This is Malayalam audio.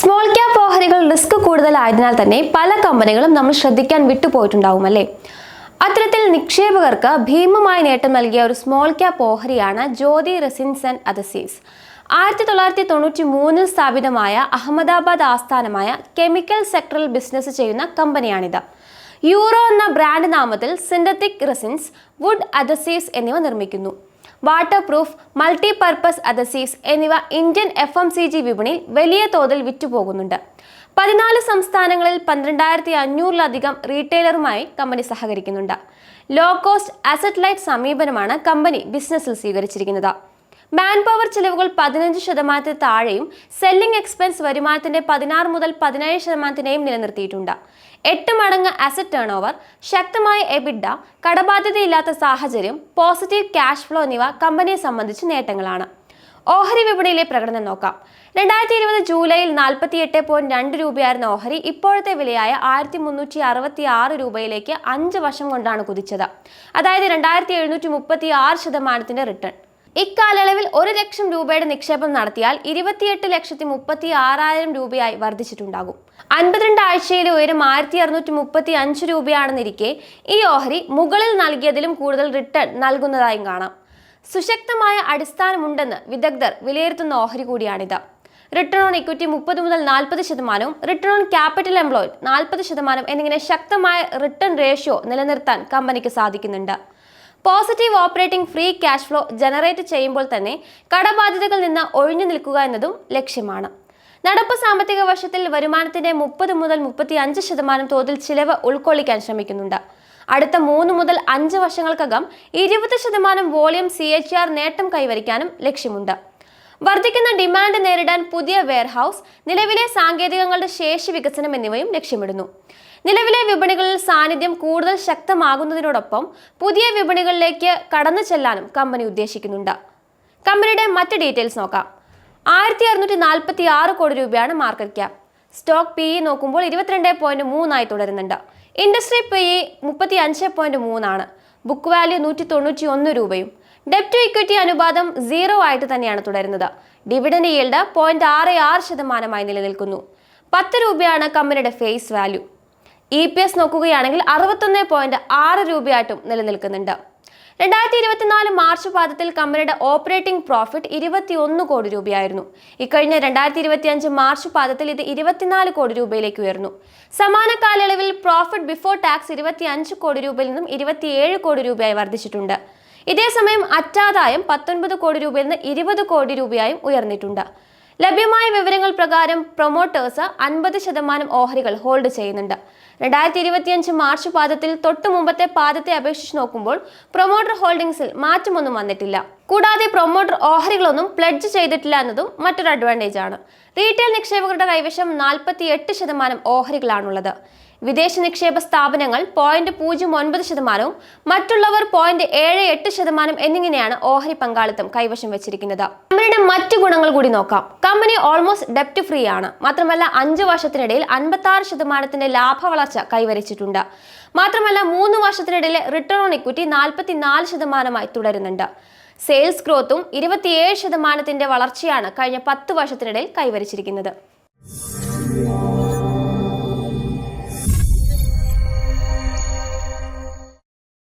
സ്മോൾ ക്യാപ് ഓഹരികൾ റിസ്ക് കൂടുതലായതിനാൽ തന്നെ പല കമ്പനികളും നമ്മൾ ശ്രദ്ധിക്കാൻ വിട്ടുപോയിട്ടുണ്ടാവും അല്ലേ? അത്തരത്തിൽ നിക്ഷേപകർക്ക് ഭീമമായ നേട്ടം നൽകിയ ഒരു സ്മോൾ ക്യാപ് ഓഹരിയാണ് ജ്യോതി റെസിൻസ് ആൻഡ് അതസീവ്സ് ആയിരത്തി തൊള്ളായിരത്തി തൊണ്ണൂറ്റി മൂന്നിൽ സ്ഥാപിതമായ അഹമ്മദാബാദ് ആസ്ഥാനമായ കെമിക്കൽ സെക്ടറിൽ ബിസിനസ് ചെയ്യുന്ന കമ്പനിയാണിത്. യൂറോ എന്ന ബ്രാൻഡ് നാമത്തിൽ സിന്തറ്റിക് റെസിൻസ് വുഡ് അതസീവ്സ് എന്നിവ നിർമ്മിക്കുന്നു. Water proof multi purpose adhesives എന്നിവ Indian F M C G വിപണിയിൽ വലിയ തോതിൽ വിറ്റുപോകുന്നുണ്ട്. പതിനാല് സംസ്ഥാനങ്ങളിൽ പന്ത്രണ്ടായിരത്തി അഞ്ഞൂറിലധികം റീറ്റെയിലറുമായി കമ്പനി സഹകരിക്കുന്നുണ്ട്. ലോ കോസ്റ്റ് അസറ്റ് ലൈറ്റ് സമീപനമാണ് കമ്പനി ബിസിനസ്സിൽ സ്വീകരിച്ചിരിക്കുന്നത്. മാൻ പവർ ചെലവുകൾ പതിനഞ്ച് ശതമാനത്തിന് താഴെയും സെല്ലിംഗ് എക്സ്പെൻസ് വരുമാനത്തിന്റെ പതിനാറ് മുതൽ പതിനേഴ് ശതമാനത്തിനെയും നിലനിർത്തിയിട്ടുണ്ട്. എട്ട് മടങ്ങ് അസറ്റ് ടേൺ ഓവർ ശക്തമായ എബിഡ കടബാധ്യതയില്ലാത്ത സാഹചര്യം പോസിറ്റീവ് ക്യാഷ് ഫ്ലോ എന്നിവ കമ്പനിയെ സംബന്ധിച്ച് നേട്ടങ്ങളാണ്. ഓഹരി വിപണിയിലെ പ്രകടനം നോക്കാം. രണ്ടായിരത്തി ഇരുപത് ജൂലൈയിൽ നാൽപ്പത്തി എട്ട് പോയിന്റ് രണ്ട് രൂപയായിരുന്ന ഓഹരി ഇപ്പോഴത്തെ വിലയായ ആയിരത്തി മുന്നൂറ്റി അറുപത്തി ആറ് രൂപയിലേക്ക് അഞ്ച് വർഷം കൊണ്ടാണ് കുതിച്ചത്. അതായത് രണ്ടായിരത്തി എഴുന്നൂറ്റി മുപ്പത്തി ആറ് ശതമാനത്തിന്റെ റിട്ടേൺ ഇക്കാലയളവിൽ ഒരു ലക്ഷം രൂപയുടെ നിക്ഷേപം നടത്തിയാൽ ഇരുപത്തിയെട്ട് ലക്ഷത്തി മുപ്പത്തി ആറായിരം രൂപയായി വർദ്ധിച്ചിട്ടുണ്ടാകും. അൻപത്തിരണ്ട് ആഴ്ചയിലെ ഉയരം ആയിരത്തി അറുന്നൂറ്റി മുപ്പത്തി അഞ്ച് രൂപയാണെന്നിരിക്കെ ഈ ഓഹരി മുകളിൽ നൽകിയതിലും കൂടുതൽ റിട്ടേൺ നൽകുന്നതായും കാണാം. സുശക്തമായ അടിസ്ഥാനമുണ്ടെന്ന് വിദഗ്ധർ വിലയിരുത്തുന്ന ഓഹരി കൂടിയാണിത്. റിട്ടേൺ ഓൺ ഇക്വിറ്റി മുപ്പത് മുതൽ നാൽപ്പത് ശതമാനവും റിട്ടേൺ ഓൺ ക്യാപിറ്റൽ എംപ്ലോയ്ഡ് നാൽപ്പത് ശതമാനം എന്നിങ്ങനെ ശക്തമായ റിട്ടേൺ റേഷ്യോ നിലനിർത്താൻ കമ്പനിക്ക് സാധിക്കുന്നുണ്ട്. Positive operating free cash flow generate ചെയ്യുമ്പോൾ തന്നെ കടബാധ്യതകളിൽ നിന്ന് ഒഴിഞ്ഞു നിൽക്കുക എന്നതും ലക്ഷ്യമാണ്. നടപ്പ് സാമ്പത്തിക വർഷത്തിൽ വരുമാനത്തിന്റെ മുപ്പത് മുതൽ മുപ്പത്തി അഞ്ച് ശതമാനം തോതിൽ ചിലവ് ഉൾക്കൊള്ളിക്കാൻ ശ്രമിക്കുന്നുണ്ട്. അടുത്ത മൂന്ന് മുതൽ അഞ്ച് വർഷങ്ങൾക്കകം ഇരുപത് ശതമാനം വോളിയം സി നേട്ടം കൈവരിക്കാനും ലക്ഷ്യമുണ്ട്. വർദ്ധിക്കുന്ന ഡിമാൻഡ് നേരിടാൻ പുതിയ വെയർഹൌസ് നിലവിലെ സാങ്കേതികങ്ങളുടെ ശേഷി വികസനം എന്നിവയും ലക്ഷ്യമിടുന്നു. നിലവിലെ വിപണികളിൽ സാന്നിധ്യം കൂടുതൽ ശക്തമാകുന്നതിനോടൊപ്പം പുതിയ വിപണികളിലേക്ക് കടന്നു ചെല്ലാനും കമ്പനി ഉദ്ദേശിക്കുന്നുണ്ട്. കമ്പനിയുടെ മറ്റ് ഡീറ്റെയിൽസ് നോക്കാം. ആയിരത്തി അറുന്നൂറ്റി നാൽപ്പത്തി ആറ് കോടി രൂപയാണ് market cap. Stock P E നോക്കുമ്പോൾ ഇരുപത്തിരണ്ട് പോയിന്റ് മൂന്നായി തുടരുന്നുണ്ട്. ഇൻഡസ്ട്രി പി ഇ മുപ്പത്തി അഞ്ച് പോയിന്റ് മൂന്നാണ്. ബുക്ക് വാല്യൂ നൂറ്റി തൊണ്ണൂറ്റി ഒന്ന് രൂപയും ഡെപ്റ്റ് ടു ഇക്വിറ്റി അനുപാതം സീറോ ആയിട്ട് തന്നെയാണ് തുടരുന്നത്. ഡിവിഡൻഡ് ഈൽഡ് പോയിന്റ് ആറ് ആറ് ശതമാനമായി നിലനിൽക്കുന്നു. പത്ത് രൂപയാണ് കമ്പനിയുടെ face value E P S നോക്കുകയാണെങ്കിൽ അറുപത്തൊന്ന് പോയിന്റ് ആറ് രൂപയായിട്ടും നിലനിൽക്കുന്നുണ്ട്. രണ്ടായിരത്തി ഇരുപത്തിനാല് മാർച്ച് പാദത്തിൽ കമ്പനിയുടെ ഓപ്പറേറ്റിംഗ് പ്രോഫിറ്റ് ഇരുപത്തിയൊന്ന് കോടി രൂപയായിരുന്നു. ഇക്കഴിഞ്ഞ രണ്ടായിരത്തി ഇരുപത്തിയഞ്ച് മാർച്ച് പാദത്തിൽ ഇത് ഇരുപത്തിനാല് കോടി രൂപയിലേക്ക് ഉയർന്നു. സമാന കാലയളവിൽ പ്രോഫിറ്റ് ബിഫോർ ടാക്സ് ഇരുപത്തിയഞ്ച് കോടി രൂപയിൽ നിന്നും ഇരുപത്തിയേഴ് കോടി രൂപയായി വർദ്ധിച്ചിട്ടുണ്ട്. ഇതേസമയം അറ്റാദായം പത്തൊൻപത് കോടി രൂപയിൽ നിന്ന് ഇരുപത് കോടി രൂപയായും ഉയർന്നിട്ടുണ്ട്. ലഭ്യമായ വിവരങ്ങൾ പ്രകാരം പ്രൊമോട്ടേഴ്സ് അൻപത് ശതമാനം ഓഹരികൾ ഹോൾഡ് ചെയ്യുന്നുണ്ട്. രണ്ടായിരത്തി ഇരുപത്തിയഞ്ച് മാർച്ച് പാദത്തിൽ തൊട്ടു മുമ്പത്തെ പാദത്തെ അപേക്ഷിച്ച് നോക്കുമ്പോൾ പ്രൊമോട്ടർ ഹോൾഡിംഗ്സിൽ മാറ്റമൊന്നും വന്നിട്ടില്ല. കൂടാതെ പ്രൊമോട്ടർ ഓഹരികളൊന്നും പ്ലഡ്ജ് ചെയ്തിട്ടില്ല എന്നതും മറ്റൊരു അഡ്വാന്റേജ് ആണ്. റീറ്റെയിൽ നിക്ഷേപകരുടെ കൈവശം നാൽപ്പത്തി എട്ട് ശതമാനം ഓഹരികളാണുള്ളത്. വിദേശ നിക്ഷേപ സ്ഥാപനങ്ങൾ പോയിന്റ് പൂജ്യം ഒൻപത് ശതമാനവും മറ്റുള്ളവർ പോയിന്റ് ഏഴ് എട്ട് ശതമാനം എന്നിങ്ങനെയാണ് ഓഹരി പങ്കാളിത്തം കൈവശം വെച്ചിരിക്കുന്നത്. കമ്പനിയുടെ മറ്റു ഗുണങ്ങൾ കൂടി നോക്കാം. കമ്പനി ഓൾമോസ്റ്റ് ഡെപ്റ്റ് ഫ്രീ ആണ്. മാത്രമല്ല അഞ്ച് വർഷത്തിനിടയിൽ അൻപത്തി ആറ് ശതമാനത്തിന്റെ ലാഭ വളർച്ച കൈവരിച്ചിട്ടുണ്ട്. മാത്രമല്ല മൂന്ന് വർഷത്തിനിടയിലെ റിട്ടേൺ ഓൺ ഇക്വിറ്റി നാൽപ്പത്തി നാല് ശതമാനമായി തുടരുന്നുണ്ട്. സെയിൽസ് ഗ്രോത്തും ഇരുപത്തിയേഴ് ശതമാനത്തിന്റെ വളർച്ചയാണ് കഴിഞ്ഞ പത്ത് വർഷത്തിനിടയിൽ കൈവരിച്ചിരിക്കുന്നത്.